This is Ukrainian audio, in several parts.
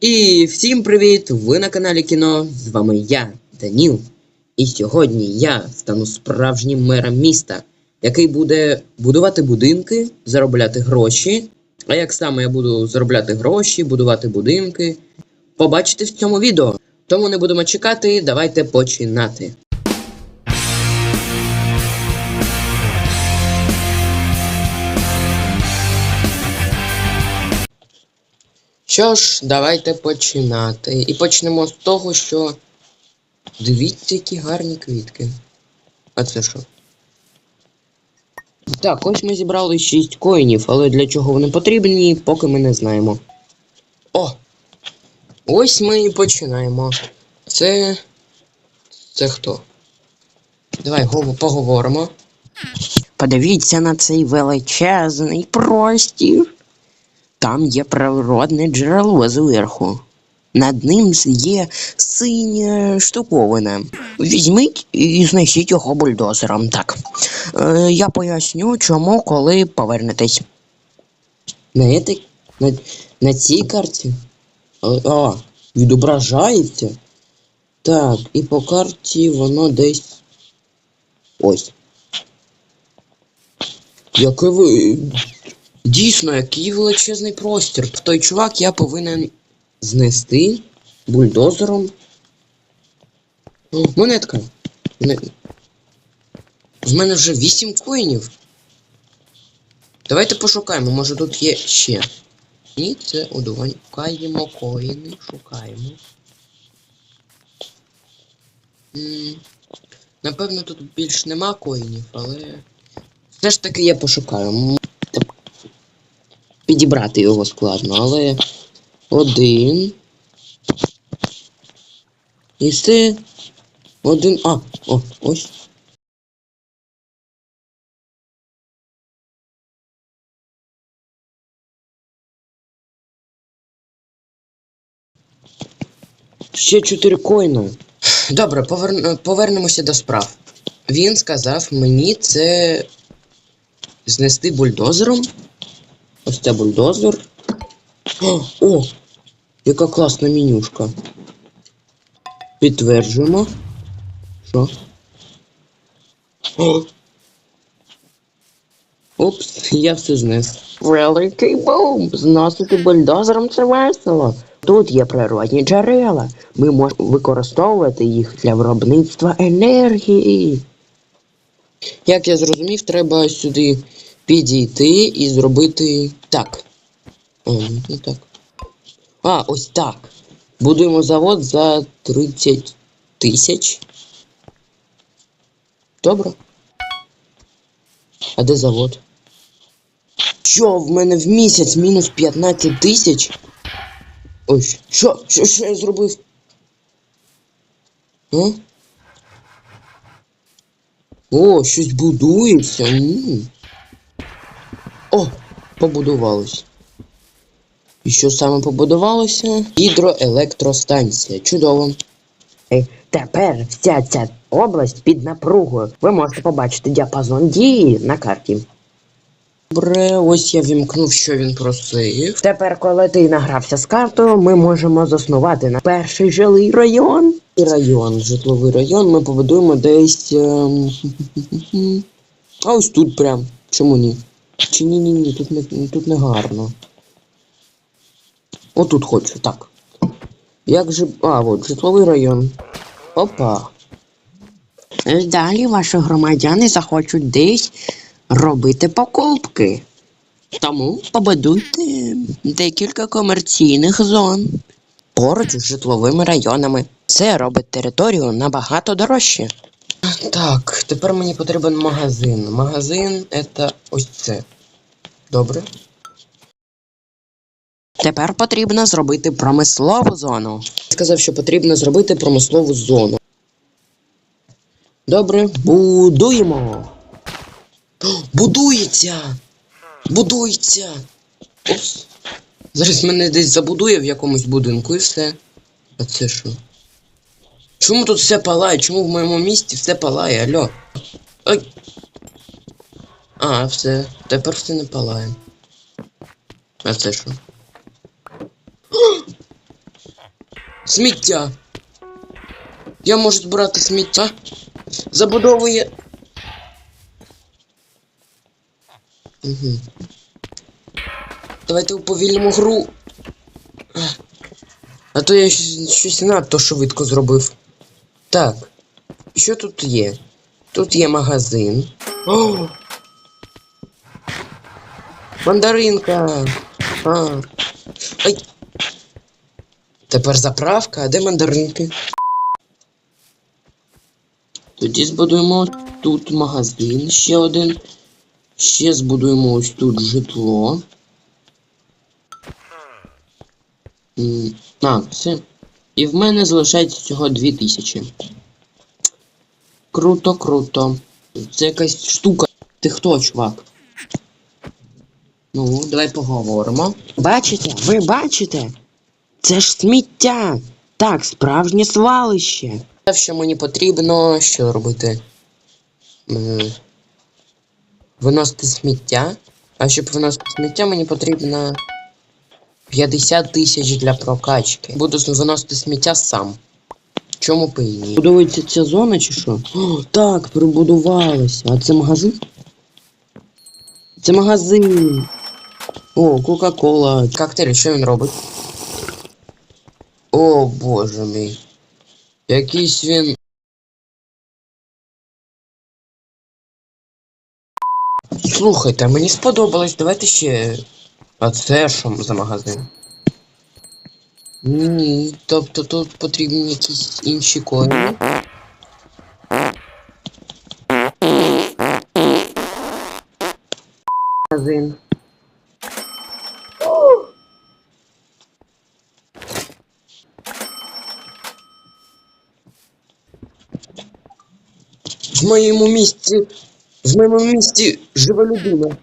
І всім привіт! Ви на каналі Кіно. З вами я, Даніл. І сьогодні я стану справжнім мером міста, який буде будувати будинки, заробляти гроші. А як саме я буду заробляти гроші, будувати будинки, побачите в цьому відео. Тому не будемо чекати, давайте починати. Що ж, давайте починати. І почнемо з того, що. Дивіться, які гарні квітки. А це що? Так, ось ми зібрали 6 коїнів, але для чого вони потрібні, поки ми не знаємо. О! Ось ми і починаємо. Це. Це хто? Давай гов- поговоримо. Подивіться на цей величезний простір. Там є природне джерело зверху. Над ним є синя штуковина. Візьміть і знесіть його бульдозером. Так. Е, я поясню, чому, коли повернетесь. На, этой, на, на цій карті? А, а, відображається? Так, і по карті воно десь. Ось. Яке ви. Дійсно, який величезний простір. Той чувак я повинен знести бульдозером. Монетка. Не... В мене вже 8 коїнів. Давайте пошукаємо, може тут є ще. Ні, це одувань. Шукаємо коїни, шукаємо. Напевно, тут більш нема коїнів, але. Все ж таки я пошукаю. Підібрати його складно, але. Один. І це. Один. А, о, ось. Ще чотири коїна. Добре, повер... повернемося до справ. Він сказав мені це знести бульдозером. Ось це бульдозер. О, яка класна менюшка. Підтверджуємо. Що? О! Упс, я все знес. Великий бум! Зносити бульдозером це весело. Тут є природні джерела. Ми можемо використовувати їх для виробництва енергії. Як я зрозумів, треба сюди підійти і зробити так. О, не так. А, ось так. Будуємо завод за 30 тисяч. Добре. А де завод? Що, в мене в місяць мінус 15 тисяч? Ой, що? Що, що я зробив? А? О, щось будується. м. О, побудувалось. І що саме побудувалося? Гідроелектростанція. Чудово. Е, Тепер вся ця область під напругою. Ви можете побачити діапазон дії на карті. Добре, ось я вімкнув, що він просив. Тепер, коли ти награвся з картою, ми можемо заснувати на перший жилий район. І район, житловий район, ми побудуємо десь. ем, А ось тут прям. Чому ні? Чи ні, ні, ні, тут не тут не гарно. Отут хочу, так. Як же. А, от, житловий район. Опа. Далі ваші громадяни захочуть десь робити покупки. Тому побудуйте декілька комерційних зон поруч з житловими районами. Це робить територію набагато дорожче. Так, тепер мені потрібен магазин. Магазин це ось це. Добре. Тепер потрібно зробити промислову зону. Сказав, що потрібно зробити промислову зону. Добре, будуємо. Будується! Будується! Упс. Зараз мене десь забудує в якомусь будинку і все. А це що? Чому тут все палає? Чому в моєму місті все палає? Алло? Ой. А, все. Тепер все не палає. А це що? Сміття. Я можу збирати сміття. Забудовує. Угу. Давайте уповільнимо гру. А то я щось, надто швидко зробив. Так. Що тут є? Тут є магазин. О! Мандаринка. А. Ай. Тепер заправка, а де мандаринки? Тоді збудуємо тут магазин ще один. Ще збудуємо ось тут житло. А, все. І в мене залишається всього 2000. Круто, круто. Це якась штука. Ти хто, чувак? Ну, давай поговоримо. Бачите, ви бачите? Це ж сміття. Так, справжнє свалище. Що мені потрібно, що робити? Виносити сміття. А щоб виносити сміття, мені потрібно 50 тисяч для прокачки. Буду виносити сміття сам. Чому і ні? Будується ця зона чи що? Так, прибудувалося. А це магазин? Це магазин. О, Кока-Кола. Коктейль, що він робить? О, боже мій. Якийсь він. Слухайте, мені сподобалось, давайте ще. А це що за магазин? Ні, тобто тут потрібні якісь інші коїни. Магазин. В моєму місці. В моєму місті жива людина.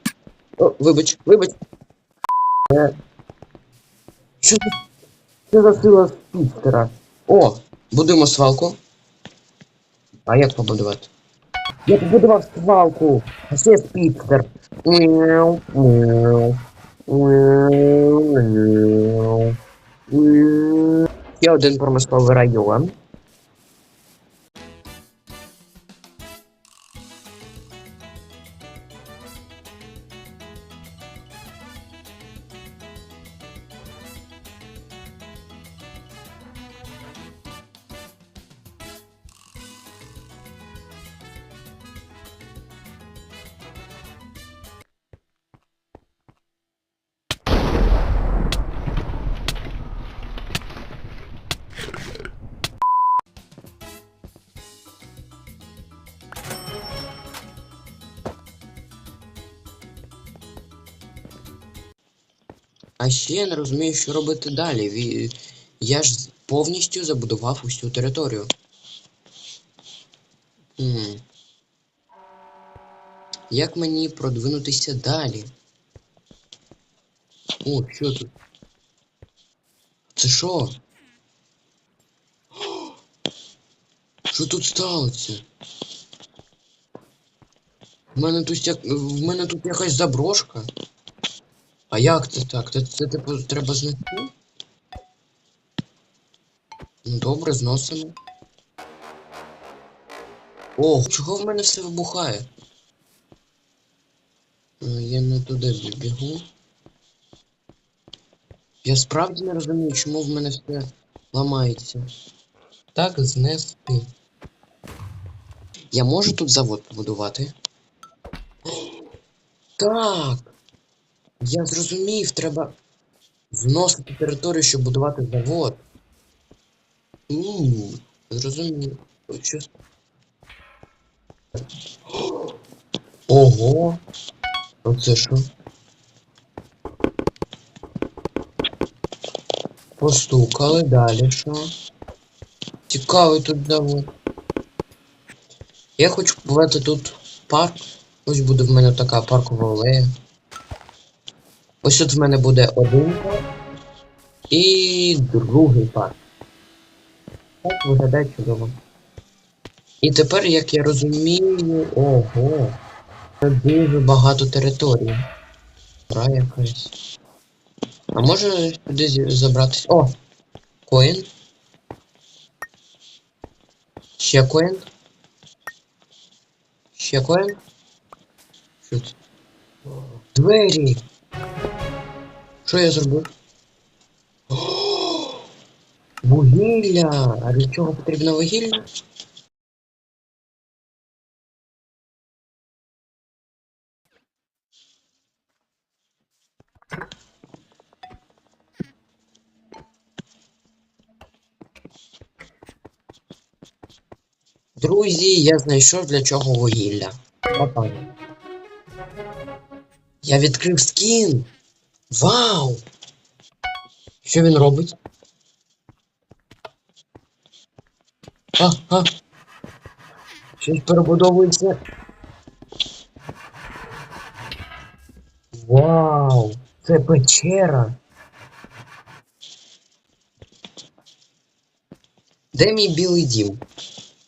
О, вибач, вибач. Що це? Це за сила спістера? О, будуємо свалку. А як побудувати? Я побудував свалку. А ще мяу. Мяу. Ще один промисловий район. А ще я не розумію, що робити далі. Я ж повністю забудував усю територію. Хм. Як мені продвинутися далі? О, що тут? Це що? Що тут сталося? В мене тут як... в мене тут якась заброшка. А як це так? Це, це типу треба знести? Ну добре, зносимо. О, чого в мене все вибухає? Е, Я не туди бігу. Я справді не розумію, чому в мене все ламається. Так, знести. Я можу тут завод побудувати? Так! Я зрозумів, треба зносити територію, щоб будувати завод. Ууу, зрозумів. Ого! Оце що? Постукали далі, що? Цікавий тут завод. Я хочу побувати тут парк. Ось буде в мене така паркова алея. Ось тут в мене буде один парк і другий парк. Так виглядає чудово. І тепер, як я розумію, ого, це дуже багато територій. Гра якась. А може сюди забратись. О! Коін. Ще коін. Ще коін. Двері. Що я зробив? О, Вугілля! А для чого потрібно вугілля? Друзі, я знайшов для чого вугілля. Я відкрив скін. Вау! Що він робить? А, а. Щось перебудовується. Вау! Це печера. Де мій білий дім?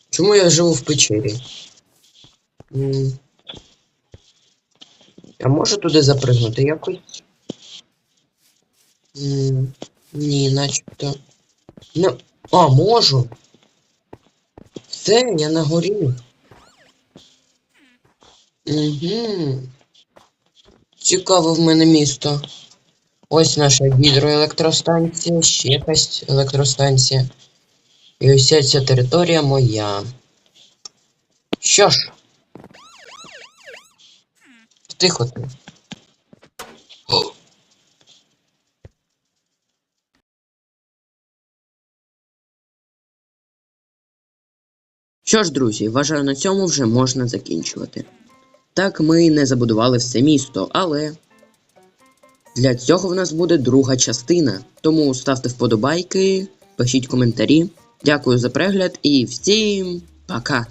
Чому я живу в печері? А можу туди запригнути якось? Ні, начебто. Ну, а, можу. Все, я на горі. Угу. Цікаве в мене місто. Ось наша гідроелектростанція, ще якась електростанція. І ось ця територія моя. Що ж? Тихо ти. Що ж, друзі, вважаю, на цьому вже можна закінчувати. Так, ми не забудували все місто, але для цього в нас буде друга частина. Тому ставте вподобайки, пишіть коментарі. Дякую за перегляд і всім пока!